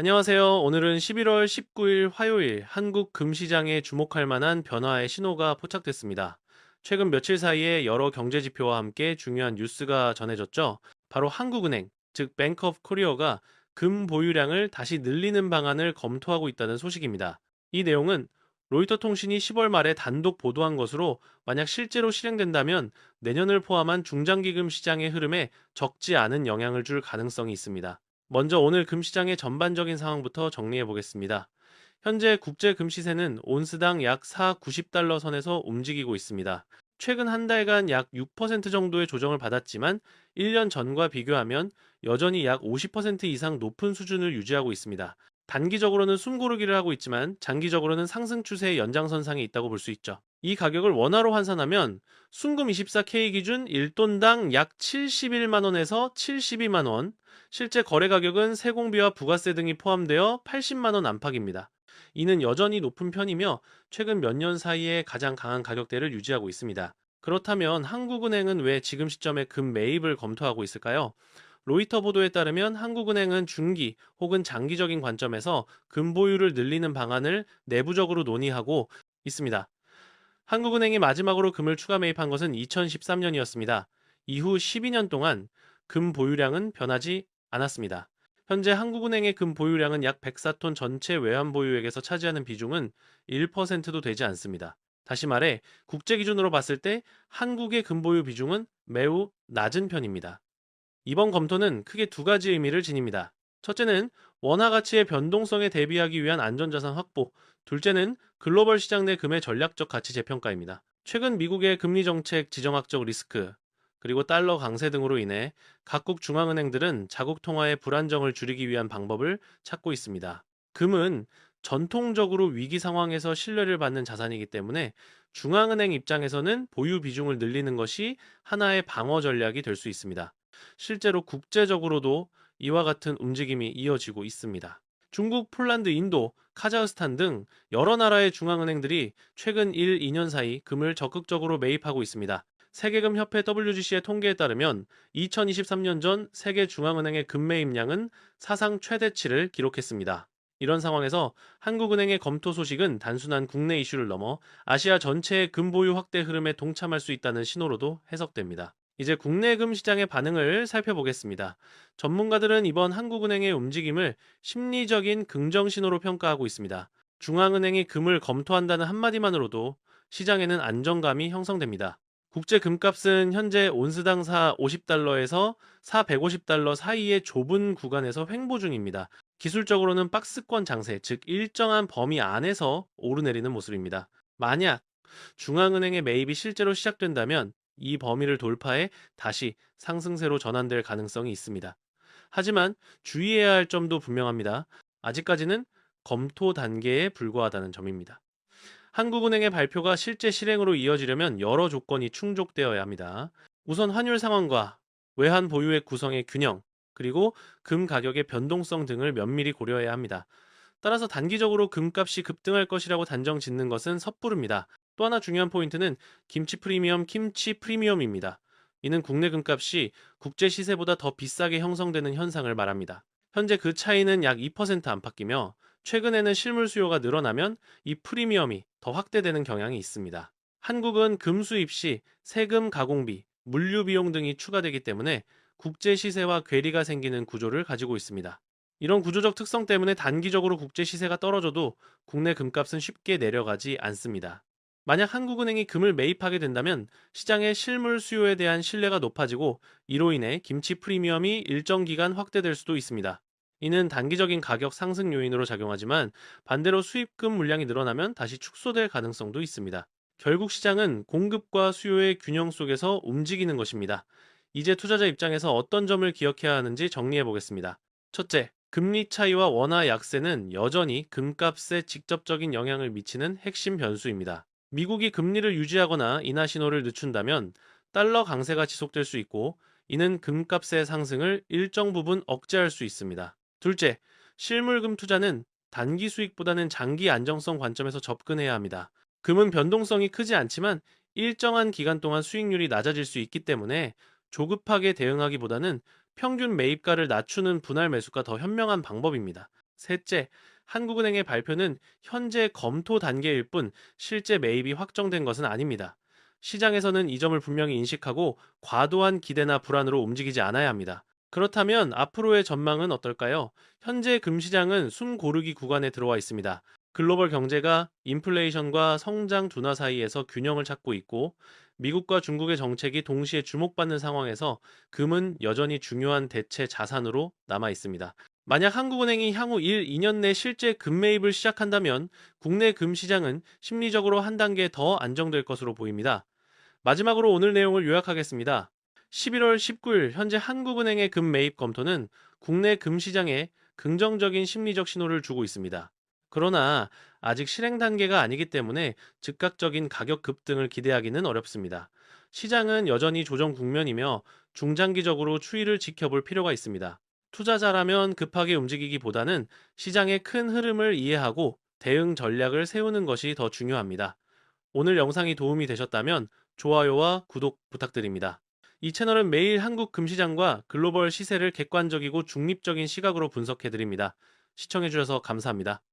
안녕하세요. 오늘은 11월 19일 화요일 한국 금시장에 주목할 만한 변화의 신호가 포착됐습니다. 최근 며칠 사이에 여러 경제 지표와 함께 중요한 뉴스가 전해졌죠. 바로 한국은행, 즉 뱅크 오브 코리어가 금 보유량을 다시 늘리는 방안을 검토하고 있다는 소식입니다. 이 내용은 로이터 통신이 10월 말에 단독 보도한 것으로 만약 실제로 실행된다면 내년을 포함한 중장기금 시장의 흐름에 적지 않은 영향을 줄 가능성이 있습니다. 먼저 오늘 금시장의 전반적인 상황부터 정리해 보겠습니다. 현재 국제 금시세는 온스당 약 4, 90달러 선에서 움직이고 있습니다. 최근 한 달간 약 6% 정도의 조정을 받았지만 1년 전과 비교하면 여전히 약 50% 이상 높은 수준을 유지하고 있습니다. 단기적으로는 숨고르기를 하고 있지만 장기적으로는 상승 추세의 연장선상에 있다고 볼 수 있죠. 이 가격을 원화로 환산하면 순금 24K 기준 1돈당 약 71만 원에서 72만 원, 실제 거래 가격은 세공비와 부가세 등이 포함되어 80만 원 안팎입니다. 이는 여전히 높은 편이며 최근 몇 년 사이에 가장 강한 가격대를 유지하고 있습니다. 그렇다면 한국은행은 왜 지금 시점에 금 매입을 검토하고 있을까요? 로이터 보도에 따르면 한국은행은 중기 혹은 장기적인 관점에서 금 보유를 늘리는 방안을 내부적으로 논의하고 있습니다. 한국은행이 마지막으로 금을 추가 매입한 것은 2013년이었습니다. 이후 12년 동안 금 보유량은 변하지 않았습니다. 현재 한국은행의 금 보유량은 약 104톤 전체 외환 보유액에서 차지하는 비중은 1%도 되지 않습니다. 다시 말해 국제 기준으로 봤을 때 한국의 금 보유 비중은 매우 낮은 편입니다. 이번 검토는 크게 두 가지 의미를 지닙니다. 첫째는 원화 가치의 변동성에 대비하기 위한 안전자산 확보, 둘째는 글로벌 시장 내 금의 전략적 가치 재평가입니다. 최근 미국의 금리 정책 지정학적 리스크, 그리고 달러 강세 등으로 인해 각국 중앙은행들은 자국 통화의 불안정을 줄이기 위한 방법을 찾고 있습니다. 금은 전통적으로 위기 상황에서 신뢰를 받는 자산이기 때문에 중앙은행 입장에서는 보유 비중을 늘리는 것이 하나의 방어 전략이 될 수 있습니다. 실제로 국제적으로도 이와 같은 움직임이 이어지고 있습니다. 중국, 폴란드, 인도, 카자흐스탄 등 여러 나라의 중앙은행들이 최근 1, 2년 사이 금을 적극적으로 매입하고 있습니다. 세계금협회 WGC의 통계에 따르면 2023년 전 세계 중앙은행의 금매입량은 사상 최대치를 기록했습니다. 이런 상황에서 한국은행의 검토 소식은 단순한 국내 이슈를 넘어 아시아 전체의 금 보유 확대 흐름에 동참할 수 있다는 신호로도 해석됩니다. 이제 국내 금 시장의 반응을 살펴보겠습니다. 전문가들은 이번 한국은행의 움직임을 심리적인 긍정 신호로 평가하고 있습니다. 중앙은행이 금을 검토한다는 한마디만으로도 시장에는 안정감이 형성됩니다. 국제 금값은 현재 온스당 4 50달러에서 4 150달러 사이의 좁은 구간에서 횡보 중입니다. 기술적으로는 박스권 장세, 즉 일정한 범위 안에서 오르내리는 모습입니다. 만약 중앙은행의 매입이 실제로 시작된다면 이 범위를 돌파해 다시 상승세로 전환될 가능성이 있습니다. 하지만 주의해야 할 점도 분명합니다. 아직까지는 검토 단계에 불과하다는 점입니다. 한국은행의 발표가 실제 실행으로 이어지려면 여러 조건이 충족되어야 합니다. 우선 환율 상황과 외환 보유액 구성의 균형, 그리고 금 가격의 변동성 등을 면밀히 고려해야 합니다. 따라서 단기적으로 금값이 급등할 것이라고 단정 짓는 것은 섣부릅니다. 또 하나 중요한 포인트는 김치 프리미엄, 김치 프리미엄입니다. 이는 국내 금값이 국제 시세보다 더 비싸게 형성되는 현상을 말합니다. 현재 그 차이는 약 2% 안팎이며 최근에는 실물 수요가 늘어나면 이 프리미엄이 더 확대되는 경향이 있습니다. 한국은 금 수입 시 세금 가공비, 물류 비용 등이 추가되기 때문에 국제 시세와 괴리가 생기는 구조를 가지고 있습니다. 이런 구조적 특성 때문에 단기적으로 국제 시세가 떨어져도 국내 금값은 쉽게 내려가지 않습니다. 만약 한국은행이 금을 매입하게 된다면 시장의 실물 수요에 대한 신뢰가 높아지고 이로 인해 김치 프리미엄이 일정 기간 확대될 수도 있습니다. 이는 단기적인 가격 상승 요인으로 작용하지만 반대로 수입금 물량이 늘어나면 다시 축소될 가능성도 있습니다. 결국 시장은 공급과 수요의 균형 속에서 움직이는 것입니다. 이제 투자자 입장에서 어떤 점을 기억해야 하는지 정리해 보겠습니다. 첫째, 금리 차이와 원화 약세는 여전히 금값에 직접적인 영향을 미치는 핵심 변수입니다. 미국이 금리를 유지하거나 인하 신호를 늦춘다면 달러 강세가 지속될 수 있고 이는 금값의 상승을 일정 부분 억제할 수 있습니다. 둘째, 실물금 투자는 단기 수익보다는 장기 안정성 관점에서 접근해야 합니다. 금은 변동성이 크지 않지만 일정한 기간 동안 수익률이 낮아질 수 있기 때문에 조급하게 대응하기보다는 평균 매입가를 낮추는 분할 매수가 더 현명한 방법입니다. 셋째, 한국은행의 발표는 현재 검토 단계일 뿐 실제 매입이 확정된 것은 아닙니다. 시장에서는 이 점을 분명히 인식하고 과도한 기대나 불안으로 움직이지 않아야 합니다. 그렇다면 앞으로의 전망은 어떨까요? 현재 금시장은 숨 고르기 구간에 들어와 있습니다. 글로벌 경제가 인플레이션과 성장 둔화 사이에서 균형을 찾고 있고 미국과 중국의 정책이 동시에 주목받는 상황에서 금은 여전히 중요한 대체 자산으로 남아 있습니다. 만약 한국은행이 향후 1, 2년 내 실제 금 매입을 시작한다면 국내 금 시장은 심리적으로 한 단계 더 안정될 것으로 보입니다. 마지막으로 오늘 내용을 요약하겠습니다. 11월 19일 현재 한국은행의 금 매입 검토는 국내 금 시장에 긍정적인 심리적 신호를 주고 있습니다. 그러나 아직 실행 단계가 아니기 때문에 즉각적인 가격 급등을 기대하기는 어렵습니다. 시장은 여전히 조정 국면이며 중장기적으로 추이를 지켜볼 필요가 있습니다. 투자자라면 급하게 움직이기보다는 시장의 큰 흐름을 이해하고 대응 전략을 세우는 것이 더 중요합니다. 오늘 영상이 도움이 되셨다면 좋아요와 구독 부탁드립니다. 이 채널은 매일 한국 금시장과 글로벌 시세를 객관적이고 중립적인 시각으로 분석해드립니다. 시청해주셔서 감사합니다.